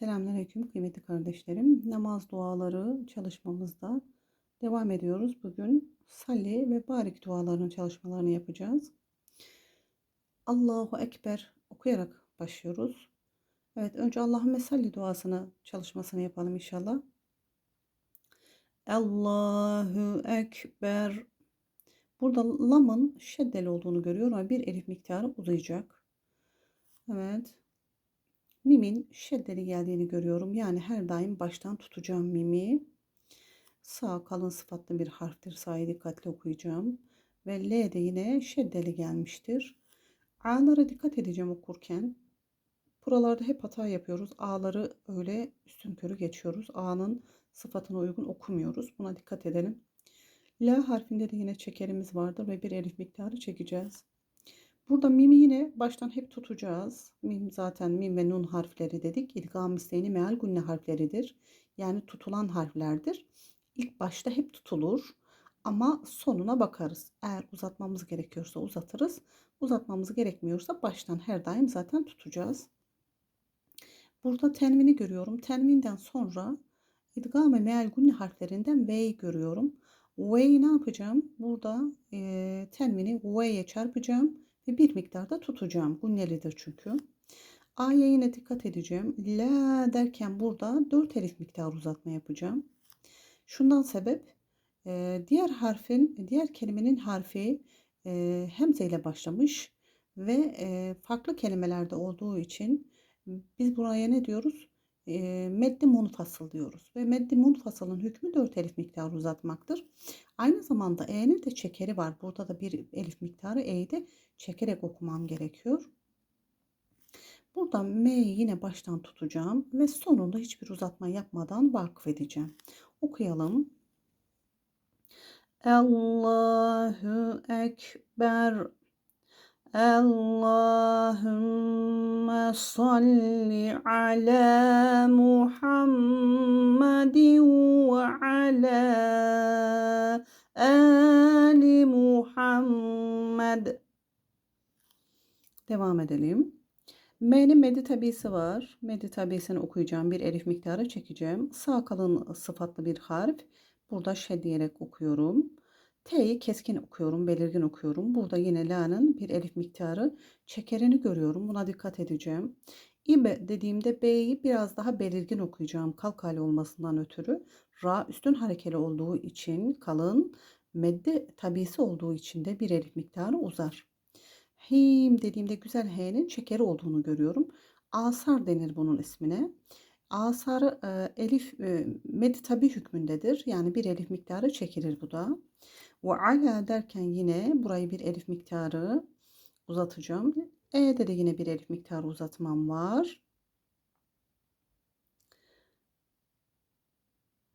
Selamünaleyküm kıymetli kardeşlerim. Namaz duaları çalışmamızda devam ediyoruz. Bugün salli ve barik dualarının çalışmalarını yapacağız. Allahu Ekber okuyarak başlıyoruz. Evet önce Allahümme salli duasını çalışmasını yapalım inşallah. Allahu Ekber. Burada lamın şeddeli olduğunu görüyorum ama bir elif miktarı uzayacak. Evet. Mimin şeddeli geldiğini görüyorum. Yani her daim baştan tutacağım mimi. Sağ kalın sıfatlı bir harftir. Sa'yı dikkatli okuyacağım. Ve L de yine şeddeli gelmiştir. A'lara dikkat edeceğim okurken. Buralarda hep hata yapıyoruz. A'ları öyle üstün körü geçiyoruz. A'nın sıfatına uygun okumuyoruz. Buna dikkat edelim. La harfinde de yine çekerimiz vardır ve bir elif miktarı çekeceğiz. Burada mimi yine baştan hep tutacağız. Mim zaten mim ve nun harfleri dedik. İdgam isteğini meal gunne harfleridir. Yani tutulan harflerdir. İlk başta hep tutulur. Ama sonuna bakarız. Eğer uzatmamız gerekiyorsa uzatırız. Uzatmamız gerekmiyorsa baştan her daim zaten tutacağız. Burada tenvini görüyorum. Tenvinden sonra idgam ve meal gunne harflerinden V'yi görüyorum. V'yi ne yapacağım? Burada e, tenvini V'ye çarpacağım ve bir miktarda tutacağım. Gunnelidir çünkü. A'ya yine dikkat edeceğim. La derken burada 4 elif miktarı uzatma yapacağım. Şundan sebep e, diğer harfin, diğer kelimenin harfi e, hemze ile başlamış ve e, farklı kelimelerde olduğu için biz buraya ne diyoruz? E, meddi munfasıl diyoruz. Ve meddi munfasılın hükmü 4 elif miktarı uzatmaktır. Aynı zamanda E'nin de çekeri var. Burada da bir elif miktarı E'yi de çekerek okumam gerekiyor. Burada M'yi yine baştan tutacağım ve sonunda hiçbir uzatma yapmadan vakıf edeceğim. Okuyalım. Allahu Ekber Allahümme ala Muhammedin ve ala ali Muhammed. Devam edelim. M'nin medi tabisi var. Medi tabisini okuyacağım. Bir elif miktarı çekeceğim. Sağ kalın sıfatlı bir harf. Burada şeddiyerek okuyorum. T'yi keskin okuyorum, belirgin okuyorum. Burada yine la'nın bir elif miktarı çekerini görüyorum. Buna dikkat edeceğim. İbe dediğimde B'yi biraz daha belirgin okuyacağım. Kalk olmasından ötürü. Ra üstün harekeli olduğu için kalın. Medde tabisi olduğu için de bir elif miktarı uzar. Him dediğimde güzel H'nin çekeri olduğunu görüyorum. Asar denir bunun ismine. Asar e, elif e, med tabi hükmündedir. Yani bir elif miktarı çekilir bu da. Ve ala derken yine burayı bir elif miktarı uzatacağım. E'de de yine bir elif miktarı uzatmam var.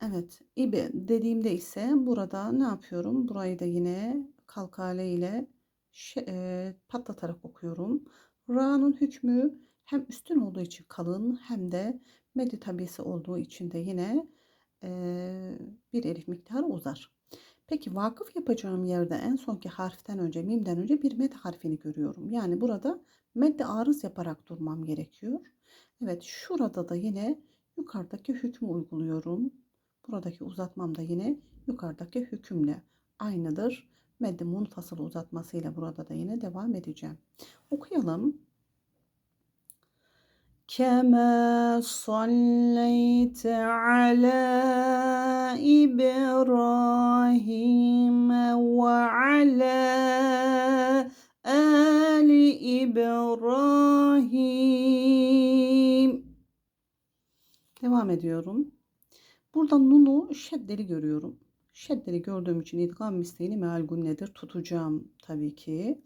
Evet, ibe dediğimde ise burada ne yapıyorum? Burayı da yine kalkale ile e, patlatarak okuyorum. Ra'nın hükmü hem üstün olduğu için kalın hem de meddi tabisi olduğu için de yine e, bir elif miktarı uzar. Peki vakıf yapacağım yerde en sonki harften önce mimden önce bir med harfini görüyorum. Yani burada medde arız yaparak durmam gerekiyor. Evet şurada da yine yukarıdaki hükmü uyguluyorum. Buradaki uzatmam da yine yukarıdaki hükümle aynıdır. Meddi munfasıl uzatmasıyla burada da yine devam edeceğim. Okuyalım. كما صليت على إبراهيم وعلى آل İbrahim. Devam ediyorum. Burada nunu şeddeli görüyorum. Şeddeli gördüğüm için idgam isteğini meal nedir tutacağım tabii ki.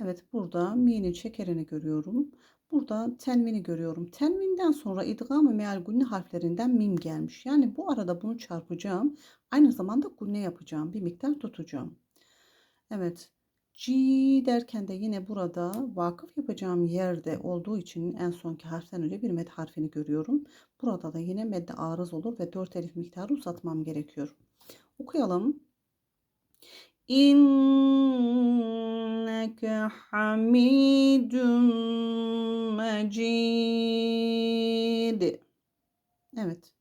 Evet burada mi'nin çekerini görüyorum. Burada tenvini görüyorum. Tenvinden sonra idgam ve meal gunne harflerinden mim gelmiş. Yani bu arada bunu çarpacağım. Aynı zamanda gunne yapacağım. Bir miktar tutacağım. Evet. G derken de yine burada vakıf yapacağım yerde olduğu için en sonki harften önce bir med harfini görüyorum. Burada da yine medde arız olur ve 4 elif miktarı uzatmam gerekiyor. Okuyalım. İnneke hamidun mecid. Evet.